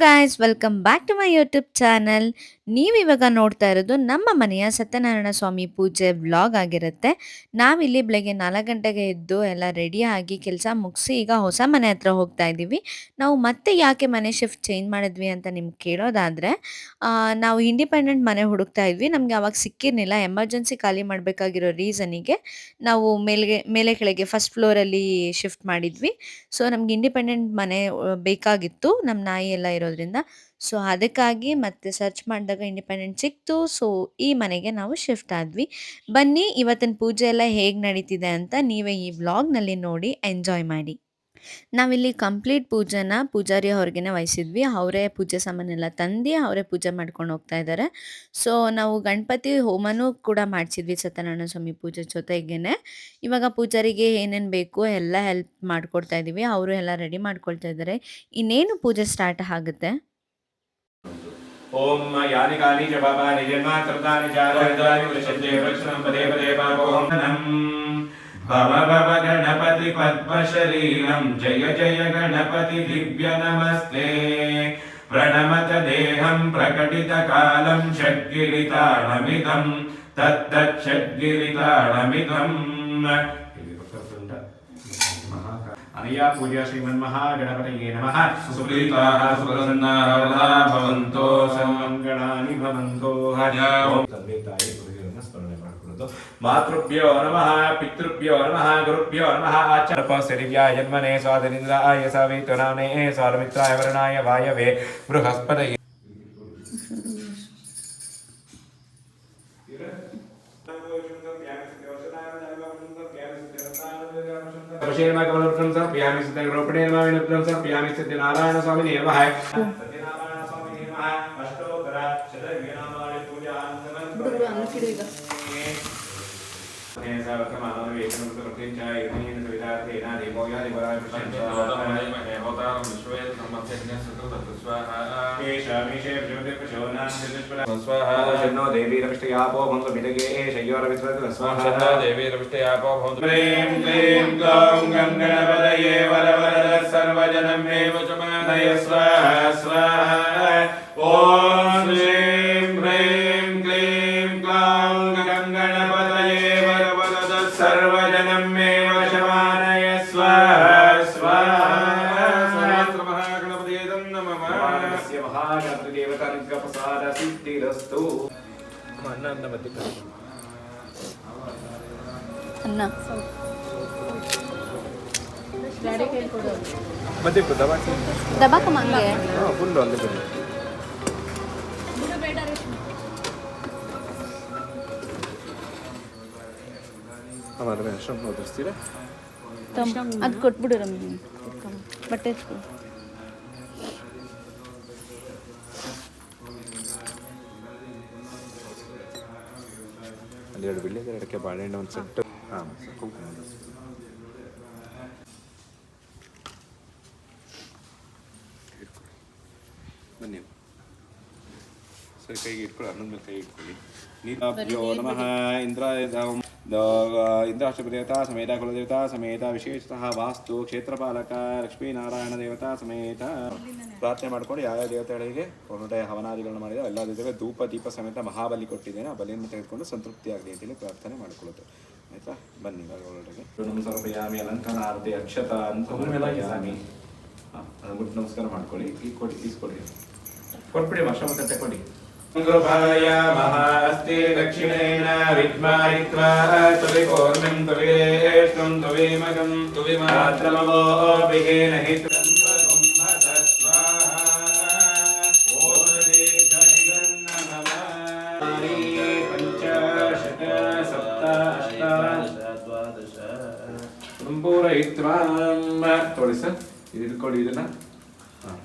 Guys welcome back to my YouTube channel ನೀವಿವಾಗ ನೋಡ್ತಾ ಇರೋದು ನಮ್ಮ ಮನೆಯ ಸತ್ಯನಾರಾಯಣ ಸ್ವಾಮಿ ಪೂಜೆ ವ್ಲಾಗ್ ಆಗಿರುತ್ತೆ. ನಾವಿಲ್ಲಿ ಬೆಳಗ್ಗೆ ನಾಲ್ಕು ಗಂಟೆಗೆ ಎದ್ದು ಎಲ್ಲ ರೆಡಿ ಆಗಿ ಕೆಲಸ ಮುಗಿಸಿ ಈಗ ಹೊಸ ಮನೆ ಹತ್ರ ಹೋಗ್ತಾ ಇದ್ದೀವಿ ನಾವು ಮತ್ತೆ ಯಾಕೆ ಮನೆ ಶಿಫ್ಟ್ ಚೇಂಜ್ ಮಾಡಿದ್ವಿ ಅಂತ ನಿಮ್ಗೆ ಕೇಳೋದಾದರೆ ನಾವು ಇಂಡಿಪೆಂಡೆಂಟ್ ಮನೆ ಹುಡುಕ್ತಾ ಇದ್ವಿ. ನಮಗೆ ಅವಾಗ ಸಿಕ್ಕಿರಲಿಲ್ಲ. ಎಮರ್ಜೆನ್ಸಿ ಖಾಲಿ ಮಾಡಬೇಕಾಗಿರೋ ರೀಸನಿಗೆ ನಾವು ಮೇಲ್ಗೆ, ಮೇಲೆ ಕೆಳಗೆ ಫಸ್ಟ್ ಫ್ಲೋರಲ್ಲಿ ಶಿಫ್ಟ್ ಮಾಡಿದ್ವಿ. ಸೊ ನಮ್ಗೆ ಇಂಡಿಪೆಂಡೆಂಟ್ ಮನೆ ಬೇಕಾಗಿತ್ತು. ನಮ್ಮ ನಾಯಿ ಎಲ್ಲ ಇರೋದ್ರಿಂದ ಸೊ ಅದಕ್ಕಾಗಿ ಮತ್ತೆ ಸರ್ಚ್ ಮಾಡಿದಾಗ ಇಂಡಿಪೆಂಡೆಂಟ್ ಸಿಕ್ತು. ಸೊ ಈ ಮನೆಗೆ ನಾವು ಶಿಫ್ಟ್ ಆದ್ವಿ. ಬನ್ನಿ, ಇವತ್ತಿನ ಪೂಜೆ ಎಲ್ಲ ಹೇಗೆ ನಡೀತಿದೆ ಅಂತ ನೀವೇ ಈ ವ್ಲಾಗ್ನಲ್ಲಿ ನೋಡಿ ಎಂಜಾಯ್ ಮಾಡಿ. ನಾವಿಲ್ಲಿ ಕಂಪ್ಲೀಟ್ ಪೂಜೆನ ಪೂಜಾರಿ ಅವ್ರಿಗೆ ವಹಿಸಿದ್ವಿ. ಅವರೇ ಪೂಜೆ ಸಾಮಾನೆಲ್ಲ ತಂದು ಅವರೇ ಪೂಜೆ ಮಾಡ್ಕೊಂಡು ಹೋಗ್ತಾ ಇದ್ದಾರೆ. ಸೊ ನಾವು ಗಣಪತಿ ಹೋಮನೂ ಕೂಡ ಮಾಡಿಸಿದ್ವಿ ಸತ್ಯನಾರಾಯಣ ಸ್ವಾಮಿ ಪೂಜೆ ಜೊತೆಗೇನೆ. ಇವಾಗ ಪೂಜಾರಿಗೆ ಏನೇನು ಬೇಕು ಎಲ್ಲ ಹೆಲ್ಪ್ ಮಾಡ್ಕೊಡ್ತಾ ಇದ್ದೀವಿ ಅವರು ಎಲ್ಲ ರೆಡಿ ಮಾಡ್ಕೊಳ್ತಾ ಇದ್ದಾರೆ. ಇನ್ನೇನು ಪೂಜೆ ಸ್ಟಾರ್ಟ್ ಆಗುತ್ತೆ? ओम यानि कानि च पापानि जन्मात्रतानि चारितानि वृषन्ते वृक्षणं पदे पदे पापोहनम् भव भव गणपति पद्मशरीरं जय जय गणपति दिव्य नमस्ते प्रणमत देहं प्रकटितकालं षड्गिरिताणमिदं तत्तच्छड्गिरिताणमिदम् అనయా పూజ శ్రీమన్మహా గణపతయే నమ సుప్రీతాః సుప్రసన్నాః ಭವಂತೋ ಸರ್ವಂಗಣಾನಿ ಭವಂತೋ ಹರಿ ತಂದೆ ತಾಯಿ ಗುರುಗಳನ್ನು ಸ್ಮರಣೆ ಮಾಡಿಕೊಳ್ಳೋದು ಮಾತೃಭ್ಯೋ ನಮಃ ಪಿತೃಭ್ಯೋ ನಮಃ ಗುರುಭ್ಯೋ ನಮಃ ಆಚಾರಪ ಸರಿವ್ಯಾ ಯನ್ಮನೆ ಸ್ವಾದನಿಂದ್ರ ಆಯ ಸಾವಿತು ನಾನೇ ಸ್ವಾಮಿತ್ರಾಯ ವರ್ಣಾಯ ವಾಯವೆ ಬೃಹಸ್ಪದ ಕ್ಷೇಮ ಕಮಲವೃಕ್ಷಂ ಸ ಪ್ರಿಯಾಮಿ ಸಿದ್ಧ ಗೌಪಣೇರ್ಮ ವಿನಪ್ರಂ ಸ ಪ್ರಿಯಾಮಿ ಸಿದ್ಧ ನಾರಾಯಣ ಸ್ವಾಮಿ ನೇಮ ಹೈ स्वाहा देवी रविष्टयापो भङ्गमिदगे शय्योरविस्वतु स्वाहा देवी रविष्टयापो भवन्तु क्लीं क्लीं ग्लौं गङ्गणपतये वरवरद सर्वजनं मे वचमादय स्वाहा स्वाहा ಅಣ್ಣ ಅಂತ ಮತ್ತೆ ಅನ್ನ ಮತ್ತೆ ದಬಾಕಿ ದಬಾಕ ಮಂಗೆ ಫುಲ್ ಅಲ್ಲೇ ಬನ್ನಿ ಅಮ್ಮ ರಮೇಶ್ ನೋಡಿಸ್ತೀರಾ ಅದು ಕೊಟ್ಬಿಡು ರಮೇಶ್ ಬಟ್ಟೆ ಎರಡು ಬಿಳ್ಳಿಗೆ ಎರಡಕ್ಕೆ ಬಾಳೆಹಣ್ಣು ಒಂದು ಸೆಟ್ ಹಾಂ ಬನ್ನಿ. ಸರಿ ಕೈಗೆ ಇಟ್ಕೊಳ್ಳಿ ಅನ್ನದ ಮೇಲೆ ಕೈ ಇಟ್ಕೊಳ್ಳಿ. ನೀರು ನಮಃ ಇಂದ್ರಾಯ ಇಂದ್ರಾಷ್ಟಪ ದೇವತಾ ಸಮೇತ ಕುಲದೇವತಾ ಸಮೇತ ವಿಶೇಷತಃ ವಾಸ್ತು ಕ್ಷೇತ್ರಪಾಲಕ ಲಕ್ಷ್ಮೀನಾರಾಯಣ ದೇವತಾ ಸಮೇತ ಪ್ರಾರ್ಥನೆ ಮಾಡ್ಕೊಂಡು ಯಾವ ದೇವತೆಗಳಿಗೆ ಒಂದೊಂದೇ ಹವನಾದಿಗಳನ್ನು ಮಾಡಿದ ಎಲ್ಲ ದೇವತೆಗಳಿಗೆ ಧೂಪ ದೀಪ ಸಮೇತ ಮಹಾಬಲಿ ಕೊಟ್ಟಿದ್ದೇನೆ. ಆ ಬಲಿಯನ್ನು ತೆಗೆದುಕೊಂಡು ಸಂತೃಪ್ತಿಯಾಗಲಿ ಅಂತೇಳಿ ಪ್ರಾರ್ಥನೆ ಮಾಡಿಕೊಳ್ಳುತ್ತೆ. ಆಯ್ತಾ? ಬನ್ನಿ ಇವಾಗ ನಮ ಸಮರ್ಪಯಾಮಿ ಅಲಂಕಾರಾರ್ತಿ ಅಕ್ಷತ ಅಂತ ಯಾಮಿ ಹಾಂ ಅದು ಬಿಟ್ಟು ನಮಸ್ಕಾರ ಮಾಡ್ಕೊಳ್ಳಿ. ಈಗ ಕೊಡಿ ಈಸ್ಕೊಡಿ ಕೊಟ್ಬಿಡಿ ವರ್ಷ ಮತ್ತೆ ಕೊಡಿ. कृपायामः अस्ति दक्षिणेन विद्मायित्वा तुविकोर्मिं तुविरेष्टं तुविमगं तुविमात्रमवोऽपिहेन हि त्वं स्वाहा ॐ पञ्चाशत सप्त अष्ट ಸಂಪೂರಯಿತ್ವಾ ತೋರಿ ಸರ್ ಇದು ಇಟ್ಕೊಳ್ಳಿ ಇದನ್ನ ಹಾಂ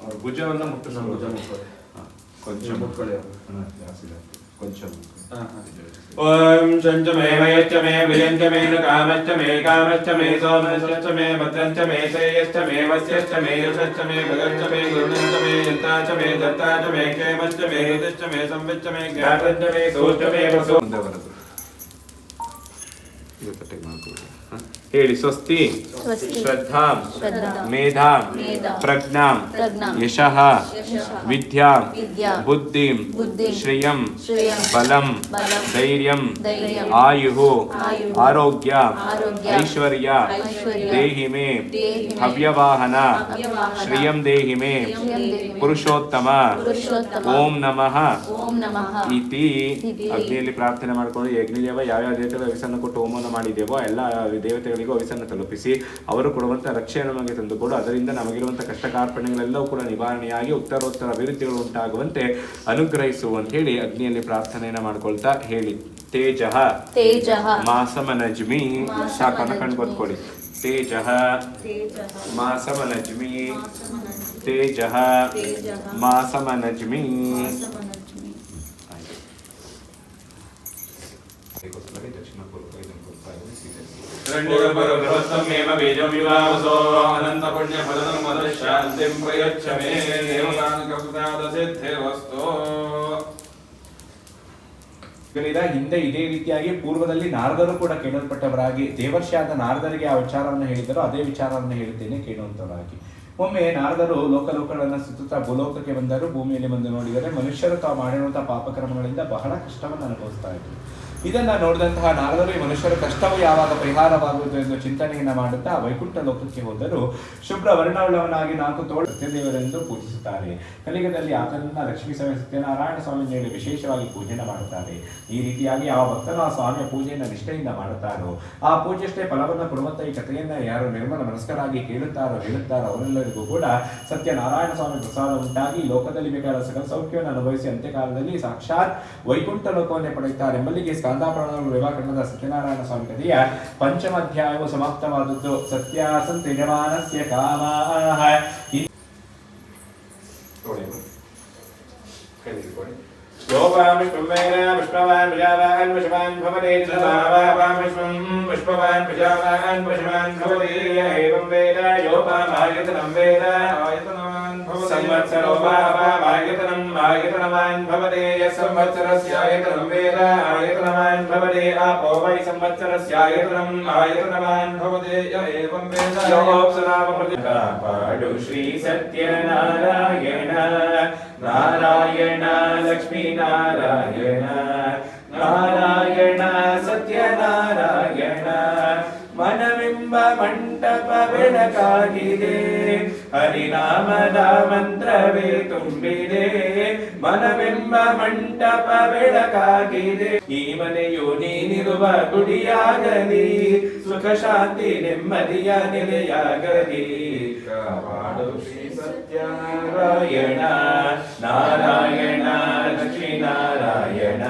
ಅವ್ರ ಭುಜವನ್ನ ಮುಟ್ಟಿಸ್ ಭುಜ ಮುಟ್ಕೊಳ್ಳಿ ಹಾಂ ಕೊಂಚ ಮುಟ್ಕೊಳ್ಳಿ ಜಾಸ್ತಿ ಜಾಸ್ತಿ ಕೊಂಚ ಓಂ ಚಂಚ ಮೇ ಮಯಚ್ಚ ಮೇ ವಿಜಂಚ ಮೇ ನ ಕಾಮಚ್ಚ ಮೇ ಕಾಮಚ್ಚ ಮೇ ಸೋಮಶ್ಚ ಮೇ ಭದ್ರಂಚ ಮೇ ಶ್ರೇಯಶ್ಚ ಮೇ ವಸ್ಯಶ್ಚ ಮೇ ಹೇಳಿ ಸ್ವಸ್ತಿ. ಶ್ರದ್ಧಾ. ಮೇಧಾ. ಪ್ರಜ್ಞಾಂ. ಯಶಃ. ವಿದ್ಯಾ. ಬುದ್ಧಿ. ಶ್ರಿಯಂ. ಬಲಂ. ಧೈರ್ಯಂ. ಆಯುಃ ಆರೋಗ್ಯ. ಐಶ್ವರ್ಯ. ದೇಹಿ ಮೇ ಹವ್ಯವಾಹನ. ಶ್ರಿಯಂ ದೇಹಿ ಮೇ ಪುರುಷೋತ್ತಮ. ಓಂ ನಮಃ. ಇತಿ. ಇತಿ. ಅಗ್ನಿಯಲ್ಲಿ ಪ್ರಾರ್ಥನೆ ಮಾಡಿಕೊಂಡು ಯಜ್ಞದೇವ ಯಾವ್ಯಾವ ದೇವತೆಗಳ ಹೆಸರನ್ನು ಕೊಟ್ಟು ಹೋಮವನ್ನು ಮಾಡಿದ್ದೇವೋ ಎಲ್ಲ ದೇವತೆಗಳಿಗೂ ಅವಿಸನ್ನು ತಲುಪಿಸಿ ಅವರು ಕೊಡುವಂಥ ರಕ್ಷೆಯನ್ನು ನಮಗೆ ತಂದುಕೊಡು. ಅದರಿಂದ ನಮಗಿರುವಂಥ ಕಷ್ಟ ಕಾರ್ಪಣ್ಯಗಳೆಲ್ಲವೂ ಕೂಡ ನಿವಾರಣೆಯಾಗಿ ಉತ್ತರೋತ್ತರ ಅಭಿವೃದ್ಧಿಗಳು ಉಂಟಾಗುವಂತೆ ಅನುಗ್ರಹಿಸು ಅಂತ ಹೇಳಿ ಅಗ್ನಿಯಲ್ಲಿ ಪ್ರಾರ್ಥನೆಯನ್ನು ಮಾಡ್ಕೊಳ್ತಾ ಹೇಳಿ. ತೇಜಃ. ತೇಜಃ. ಮಾಸಮನಜ್ಮಿ. ಕಂಡು ಕಣ್ಕೊತ್ಕೊಳ್ಳಿ ತೇಜಃ. ಮಾಸಮನಜ್ಮಿ. ತೇಜಃ. ಮಾಸಮನಜ್ಮಿ. ಅದಕ್ಕೋಸ್ಕರ ದಕ್ಷಿಣ ಪೂರ್ವಕ ಇದನ್ನು ಹಿಂದೆ ಇದೇ ರೀತಿಯಾಗಿ ಪೂರ್ವದಲ್ಲಿ ನಾರದರು ಕೂಡ ಕೇಳಲ್ಪಟ್ಟವರಾಗಿ, ದೇವರ್ಷಿಯಾದ ನಾರದರಿಗೆ ಆ ವಿಚಾರವನ್ನು ಹೇಳಿದರು ಅದೇ ವಿಚಾರವನ್ನು ಹೇಳುತ್ತೇನೆ ಕೇಳುವಂತವರಾಗಿ. ಒಮ್ಮೆ ನಾರದರು ಲೋಕಲೋಕಗಳನ್ನು ಸುತ್ತುತ್ತಾ ಭೂಲೋಕಕ್ಕೆ ಬಂದರು, ಭೂಮಿಯಲ್ಲಿ ಬಂದು ನೋಡಿದರೆ ಮನುಷ್ಯರು ತಾವು ಮಾಡಿರುವಂತಹ ಪಾಪಕ್ರಮಗಳಿಂದ ಬಹಳ ಕಷ್ಟವನ್ನು ಅನುಭವಿಸ್ತಾ ಇದ್ರು ಇದನ್ನ ನೋಡಿದಂತಹ ಈ ಮನುಷ್ಯರ ಕಷ್ಟವು ಯಾವಾಗ ಪರಿಹಾರವಾಗುವುದು ಎಂದು ಚಿಂತನೆಯನ್ನ ಮಾಡುತ್ತಾ ವೈಕುಂಠ ಲೋಕಕ್ಕೆ ಹೋದರು ಶುಭ್ರ ವರ್ಣವುಳ್ಳವನಾಗಿ ನಾಲ್ಕು ತೋಳು ಸತ್ಯದೇವರೆಂದು ಪೂಜಿಸುತ್ತಾರೆ. ಕಲಿಗದಲ್ಲಿ ಆತನನ್ನ ಲಕ್ಷ್ಮೀ ಸ್ವಾಮಿ ಸತ್ಯನಾರಾಯಣ ಸ್ವಾಮಿ ವಿಶೇಷವಾಗಿ ಪೂಜೆಯನ್ನು ಮಾಡುತ್ತಾರೆ. ಈ ರೀತಿಯಾಗಿ ಆ ಭಕ್ತನು ಆ ಸ್ವಾಮಿಯ ಪೂಜೆಯನ್ನು ನಿಷ್ಠೆಯಿಂದ ಮಾಡುತ್ತಾರೋ, ಆ ಪೂಜೆಷ್ಟೇ ಫಲವನ್ನು ಕೊಡುವಂತ ಈ ಕಥೆಯನ್ನ ಯಾರು ನಿರ್ಮಲ ಮನಸ್ಕರಾಗಿ ಕೇಳುತ್ತಾರೋ, ಹೇಳುತ್ತಾರೋ ಅವರೆಲ್ಲರಿಗೂ ಕೂಡ ಸತ್ಯನಾರಾಯಣ ಸ್ವಾಮಿ ಪ್ರಸಾದ ಉಂಟಾಗಿ ಲೋಕದಲ್ಲಿ ಬೇಕಾದ ಸಕಲ ಸೌಖ್ಯವನ್ನು ಅನುಭವಿಸಿ ಅಂತ್ಯಕಾಲದಲ್ಲಿ ಸಾಕ್ಷಾತ್ ವೈಕುಂಠ ಲೋಕವನ್ನೇ ಪಡೆಯುತ್ತಾರೆ. ಎಂಬಲ್ಲಿಗೆ ಕಂದಾಪುರದಲ್ಲಿರುವ ಕಣ್ಣದ ಸತ್ಯನಾರಾಯಣ ಸ್ವಾಮಿ ಕಥೆಯ ಪಂಚಮಾಧ್ಯಾಯವು ಸಮಾಪ್ತವಾದದ್ದು. ಸತ್ಯಾಸನ್ ಯಜಮಾನಸ್ಯ ಕಾಮಾಹ. ಶ್ಲೋಕಾಮಿ ಕುಂಭೇನ ವಿಷ್ಣವಾನ್ ಪ್ರಜಾವಾನ್ ವಿಷವಾನ್ ಭವನೇಂದ್ರ पुष्पवान् प्रजावान् पशुमान् भवति एवं वेद योपामायतनं वेद आयतनवान् भवति संवत्सरो वायतनम् आयतनवान् भवति यः संवत्सरस्यायतनं वेद आयतनवान् भवति आपो वै संवत्सरस्यायतनम् आयतनवान् भवति य एवं वेद योप्सनामप्रतिपाडु श्रीसत्यनारायण नारायण लक्ष्मीनारायण ಬೆಳಕಾಗಿದೆ ಹರಿನಾಮದ ಮಂತ್ರವೇ ತುಂಬಿದೆ. ಮನವೆಂಬ ಮಂಟಪ ಬೆಳಕಾಗಿದೆ. ಈ ಮನೆಯು ನೀನಿರುವ ಗುಡಿಯಾಗಲಿ. ಸುಖ, ಶಾಂತಿ, ನೆಮ್ಮದಿಯ ನೆಲೆಯಾಗಲಿ. ಕಾಪಾಡು ಸತ್ಯನಾರಾಯಣ. ನಾರಾಯಣ ಲಕ್ಷ್ಮೀ ನಾರಾಯಣ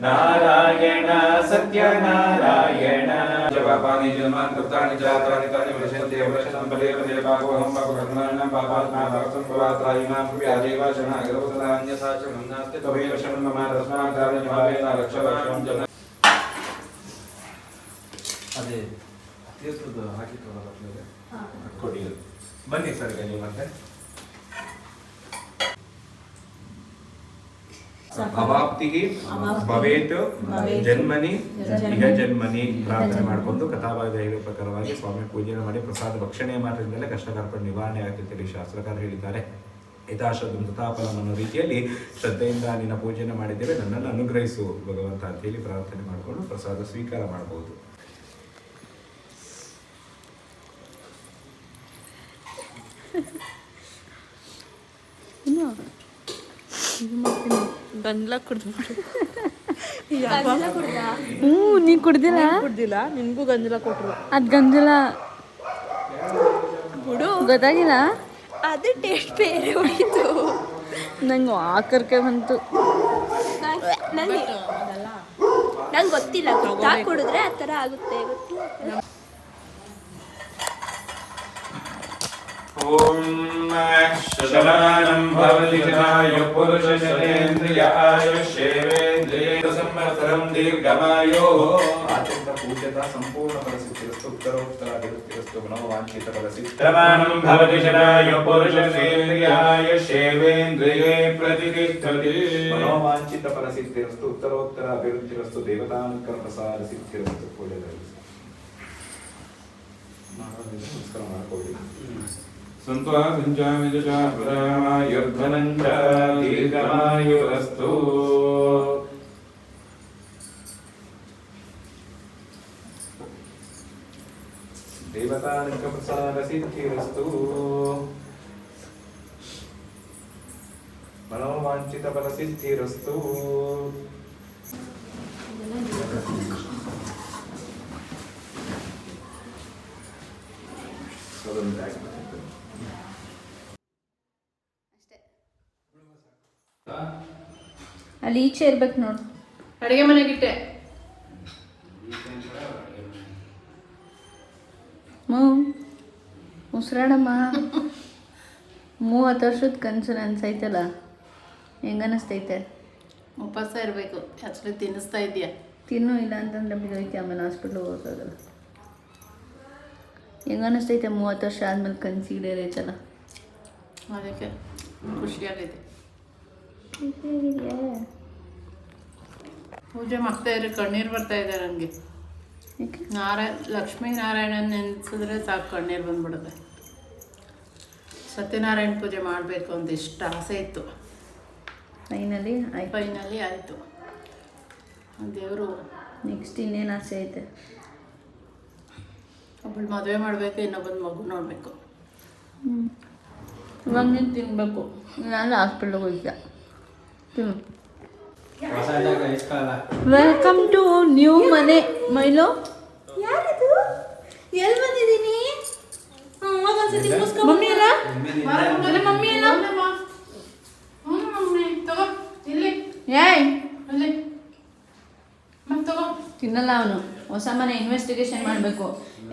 ನಾರಾಯಣ, ಸತ್ಯನಾರಾಯಣ. ಜಪಾನಿ ಜನ್ಮಾನ್ ಕೃತಾನಿ ಜಾತಾನಿ ತಾನಿ ವಶಂತೆ ವಶನಂ ಪದೇ ಪದೇ ಪಾಪೋಹಂ ಪಾಪಕರ್ಮಾಣಂ ಪಾಪಾತ್ಮಾ ಪಾಪಸಂಭವಾತ್ರಾಯಿ ಮಾಂ ವ್ಯಾದೇವ ಶರಣಾಗರವಸನಾನ್ಯಸಾ ಚ ಮನ್ನಾಸ್ತಿ ತವೇವ ಶರಣಂ ಮಮ ತಸ್ಮಾತ್ ಕಾರಣಂ ರಕ್ಷ ರಕ್ಷಂ ಜನ ಅದೇ ತೀರ್ಥದ್ದು ಹಾಕಿಟ್ಟವಲ್ಲ ಮೇಲೆ ಕೊಡಿ ಬನ್ನಿ ಸರ್ ಈಗ ನೀವು ಮತ್ತೆ ಅವಾಪ್ತಿಗೆ ಭವೇತ್ ಜನ್ಮನಿ ಇಹ ಜನ್ಮನಿ ಪ್ರಾರ್ಥನೆ ಮಾಡಿಕೊಂಡು ಕಥಾಭಾಗದ ಹೇಳುವ ಪ್ರಕಾರವಾಗಿ ಸ್ವಾಮಿ ಪೂಜೆ ಮಾಡಿ ಪ್ರಸಾದ ಭಕ್ಷಣೆ ಮಾಡೋದ್ರಿಂದಲೇ ಕಷ್ಟ ಕಾರ್ಪಣ್ಯ ನಿವಾರಣೆ ಆಗುತ್ತೆ ಶಾಸ್ತ್ರಕಾರ ಹೇಳಿದ್ದಾರೆ. ಯಥಾಶ್ರದ್ಧಂ ತಥಾಫಲಂ ಅನ್ನೋ ರೀತಿಯಲ್ಲಿ ಶ್ರದ್ಧೆಯಿಂದ ನಿನ್ನ ಪೂಜೆನ ಮಾಡಿದ್ದೇವೆ ನನ್ನನ್ನು ಅನುಗ್ರಹಿಸು ಭಗವಂತ ಅಂತೇಳಿ ಪ್ರಾರ್ಥನೆ ಮಾಡಿಕೊಂಡು ಪ್ರಸಾದ ಸ್ವೀಕಾರ ಮಾಡಬಹುದು ಗಂಜಲ ಕುಡ್ದ್ಬಿಡು. ಹ್ಞೂ ನೀ ಕುಡ್ದಿಲ್ಲ? ಕುಡ್ದಿಲ್ಲ ನಿನ್ಗೂ ಗಂಜಲ ಕೊಟ್ಟರು ಅದು ಗಂಜಲ ಬಿಡು. ಗೊತ್ತಾಗಿಲ್ಲ? ಅದು ಟೇಸ್ಟ್ ಬೇರೆ ಹೋಯಿತು. ನಂಗೆ ಆಕರ್ಕೆ ಬಂತು. ನಂಗೆ ನಂಗೆ ಗೊತ್ತಿಲ್ಲ ಗೊತ್ತಾ? ಕುಡಿದ್ರೆ ಆ ಥರ ಆಗುತ್ತೆ ಗೊತ್ತಿಲ್ಲ शतमानं भवति जनाय पुरुषजनेन्द्रिय आयुष्येवेन्द्रियेण संवत्सरं दीर्घमायोः आचरित पूज्यता सम्पूर्णपरसिद्धिरस्तु उत्तरोत्तराभिवृत्तिरस्तु गुणवाञ्छितपरसिद्धमानं भवति जनाय पुरुषजनेन्द्रियायुष्येवेन्द्रिये प्रतिष्ठति मनोवाञ्छितपरसिद्धिरस्तु उत्तरोत्तराभिवृत्तिरस्तु देवतानुकरप्रसादसिद्धिरस्तु पूजयति नमस्कारः सन्त्वासञ्चामि च प्रदामायुर्धनं च दीर्घमायुरस्तु देवतानकप्रसादसिद्धिरस्तु मनोवाञ्छितफलसिद्धिरस्तु। ಅಲ್ಲಿ ಈಚೆ ಇರ್ಬೇಕು ನೋಡು. ಅಡುಗೆ ಮನೆಗಿಟ್ಟೆ ಮೂ ಉಸಿರಾಡಮ್ಮ. ಮೂವತ್ತು ವರ್ಷದ ಕನಸು ಅನ್ಸೈತಲ್ಲ ಹೆಂಗ ಅನಿಸ್ತೈತೆ? ಉಪವಾಸ ಇರಬೇಕು ಆ್ಯಕ್ಚುಲಿ ತಿನ್ನಿಸ್ತಾ ಇದೆಯಾ ತಿನ್ನು ಇಲ್ಲ ಅಂತಂದ್ರೆ ಬಿದ್ದೋಯ್ತಿ ಆಮೇಲೆ ಹಾಸ್ಪಿಟ್ಲಿಗೆ ಹೋಗೋಕ್ಕಾಗಲ್ಲ ಹೆಂಗ ಅನಿಸ್ತೈತೆ ಮೂವತ್ತು ವರ್ಷ ಆದಮೇಲೆ ಕನಸು ಈಡೇರೈತಲ್ಲ. ಅದಕ್ಕೆ ಖುಷಿಯಾಗೈತೆ. ಪೂಜೆ ಮಾಡ್ತಾ ಇದ್ರೆ ಕಣ್ಣೀರು ಬರ್ತಾ ಇದೆ ನನಗೆ ನಾರಾಯ ನಾರಾಯಣ ಲಕ್ಷ್ಮೀ ನಾರಾಯಣನ ನೆನೆಸಿದ್ರೆ ಸಾಕು ಕಣ್ಣೀರು ಬಂದ್ಬಿಡುತ್ತೆ. ಸತ್ಯನಾರಾಯಣ ಪೂಜೆ ಮಾಡಬೇಕು ಅಂತ ಇಷ್ಟ ಆಸೆ ಇತ್ತು. ಫೈನಲಿ ಫೈನಲಿ ಆಯಿತು. ದೇವರು ನೆಕ್ಸ್ಟ್ ಇನ್ನೇನು ಆಸೆ ಐತೆ? ಒಬ್ಬಳು ಮದುವೆ ಮಾಡಬೇಕು ಇನ್ನೊಬ್ಬನ ಮಗು ನೋಡಬೇಕು. ಇವಾಗ ನೀನು ತಿನ್ನಬೇಕು ನಾನು ಹಾಸ್ಪಿಟ್ಲಿಗೆ ಹೋಗಿದ್ದೆ. ತಿನ್ನು. ವೆಲ್ಕಮ್ ಟು ನ್ಯೂ ಮನೆ ಮೈಲೋ. ಎಲ್ಲಿ ಬಂದಿದ್ದೀನಿ? ಮಮ್ಮಿ ಎಲ್ಲ ಎಲ್ಲ ಮಮ್ಮಿ ಎಲ್ಲ ಏಯ್. ತಿನ್ನಲ್ಲ ಅವನು. ಹೊಸ ಮನೆ ಇನ್ವೆಸ್ಟಿಗೇಷನ್ ಮಾಡಬೇಕು.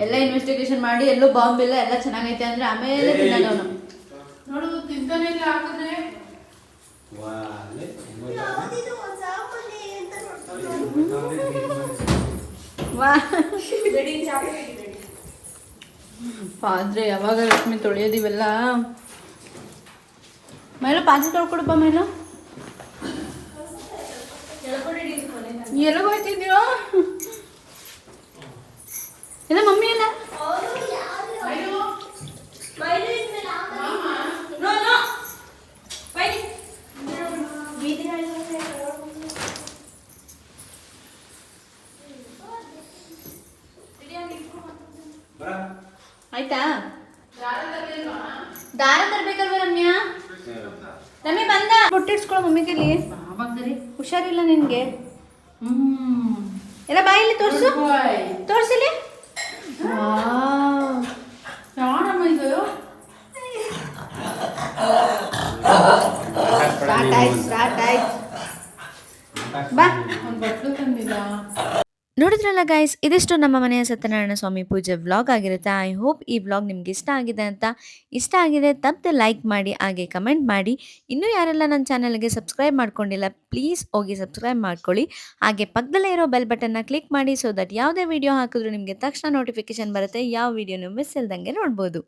ಎಲ್ಲ ಇನ್ವೆಸ್ಟಿಗೇಷನ್ ಮಾಡಿ ಎಲ್ಲೂ ಬಾಂಬ್ ಇಲ್ಲ ಎಲ್ಲ ಚೆನ್ನಾಗೈತೆ ಅಂದ್ರೆ ಆಮೇಲೆ ತಿನ್ನಲ್ಲ ಅವನು. ನೋಡು ತಿಂತಾನೆ ಇಲ್ಲ ಹಾಕಿದ್ರೆ ಪಾತ್ರೆ ಯಾವಾಗ ಲಕ್ಷ್ಮಿ ತೊಳೆಯೋದಿವೆಲ್ಲ? ಮೈಲ ಪಾತ್ರೆ ತೊಳ್ಕೊಡಪ್ಪ ಮೈಲ. ಎಲ್ಲ ಹೋಯ್ತಿದ್ಯೋ ಇಲ್ಲ ಮಮ್ಮಿ ಇಲ್ಲ ಆಯ್ತಾ ದಾರ ತರ್ಬೇಕಲ್ವ ರಮ್ಯಾ ರಮ್ಯ ಬಂದ ಹೊಟ್ಟಿಡ್ಸ್ಕೊಳ ಮಮ್ಮಿ ಕೈಲಿ ಹುಷಾರಿಲ್ಲ ನಿನ್ಗೆ. ಎಲ್ಲ ಬಾಯಲ್ಲಿ ತೋರ್ಸು. ತೋರ್ಸಿಲಿ ಸ್ಟಾರ್ಟ್ ಆಯ್ತು ಸ್ಟಾರ್ಟ್ ಆಯ್ತು. ಬಾ. ಒಂದು ಬಟ್ಲು ತಂದಿಲ್ಲ ನೋಡಿದ್ರಲ್ಲ ಗೈಸ್ ಇದಿಷ್ಟು ನಮ್ಮ ಮನೆಯ ಸತ್ಯನಾರಾಯಣ ಸ್ವಾಮಿ ಪೂಜೆ ವ್ಲಾಗ್ ಆಗಿರುತ್ತೆ. ಐ ಹೋಪ್ ಈ ವ್ಲಾಗ್ ನಿಮ್ಗೆ ಇಷ್ಟ ಆಗಿದೆ ಅಂತ. ಇಷ್ಟ ಆಗಿದೆ ತಪ್ಪದೆ ಲೈಕ್ ಮಾಡಿ, ಹಾಗೆ ಕಮೆಂಟ್ ಮಾಡಿ. ಇನ್ನೂ ಯಾರೆಲ್ಲ ನನ್ನ ಚಾನಲ್ಗೆ ಸಬ್ಸ್ಕ್ರೈಬ್ ಮಾಡ್ಕೊಂಡಿಲ್ಲ ಪ್ಲೀಸ್ ಹೋಗಿ ಸಬ್ಸ್ಕ್ರೈಬ್ ಮಾಡ್ಕೊಳ್ಳಿ. ಹಾಗೆ ಪಕ್ಕದಲ್ಲೇ ಇರೋ ಬೆಲ್ ಬಟನ್ನ ಕ್ಲಿಕ್ ಮಾಡಿ ಸೊ ದಟ್ ಯಾವುದೇ ವಿಡಿಯೋ ಹಾಕಿದ್ರು ನಿಮಗೆ ತಕ್ಷಣ ನೋಟಿಫಿಕೇಶನ್ ಬರುತ್ತೆ. ಯಾವ ವಿಡಿಯೋನೂ ಮಿಸ್ ಇಲ್ದಂಗೆ ನೋಡ್ಬೋದು.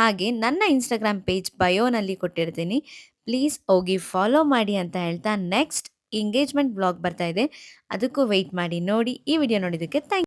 ಹಾಗೆ ನನ್ನ ಇನ್ಸ್ಟಾಗ್ರಾಮ್ ಪೇಜ್ ಬಯೋನಲ್ಲಿ ಕೊಟ್ಟಿರ್ತೀನಿ. ಪ್ಲೀಸ್ ಹೋಗಿ ಫಾಲೋ ಮಾಡಿ ಅಂತ ಹೇಳ್ತಾ ನೆಕ್ಸ್ಟ್ ಎಂಗೇಜ್ಮೆಂಟ್ ಬ್ಲಾಗ್ ಬರ್ತಾ ಇದೆ. ಅದಕ್ಕೂ ವೆಯ್ಟ್ ಮಾಡಿ ನೋಡಿ ಈ ವಿಡಿಯೋ ನೋಡಿದ್ದಕ್ಕೆ ಥ್ಯಾಂಕ್